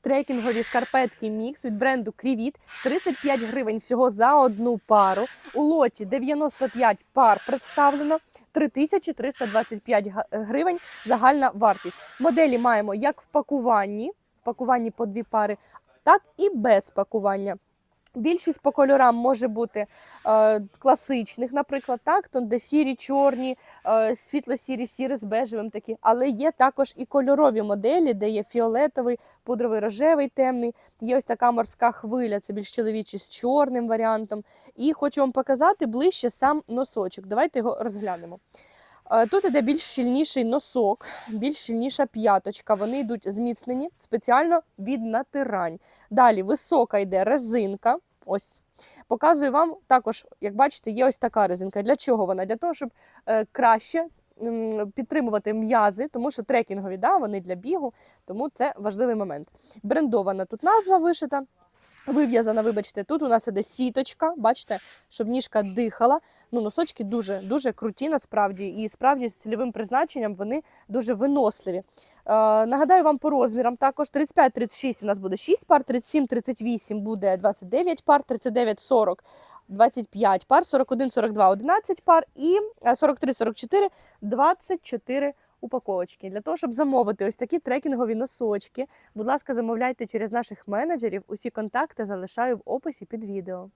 трекінгові шкарпетки мікс від бренду Крівіт. 35 гривень всього за одну пару. У лоті 95 пар представлено. 3325 га- гривень загальна вартість. Моделі маємо як в пакуванні, в пакуванні по дві пари, так і без пакування. Більшість по кольорам може бути е, класичних, наприклад, так, то де сірі, чорні, е, світло-сірі, сірі з бежевим такі. Але є також і кольорові моделі, де є фіолетовий, пудровий, рожевий, темний. Є ось така морська хвиля, це більш чоловічий з чорним варіантом. І хочу вам показати ближче сам носочок. Давайте його розглянемо. Е, Тут іде більш щільніший носок, більш щільніша п'яточка. Вони йдуть зміцнені спеціально від натирань. Далі висока йде резинка. Ось. Показую вам також, як бачите, є ось така резинка. Для чого вона? Для того, щоб е, краще підтримувати м'язи, тому що трекінгові, да, вони для бігу, тому це важливий момент. Брендована тут назва вишита. Вив'язана, вибачте, тут у нас іде сіточка, бачите, щоб ніжка дихала. Ну, носочки дуже дуже круті насправді, і справді з цільовим призначенням вони дуже виносливі. Е, нагадаю вам по розмірам також 35-36 у нас буде 6 пар, 37-38 буде 29 пар, 39-40 25 пар, 41-42 11 пар і е, 43-44 24 упаковочки. Для того, щоб замовити ось такі трекінгові носочки, будь ласка, замовляйте через наших менеджерів. Усі контакти залишаю в описі під відео.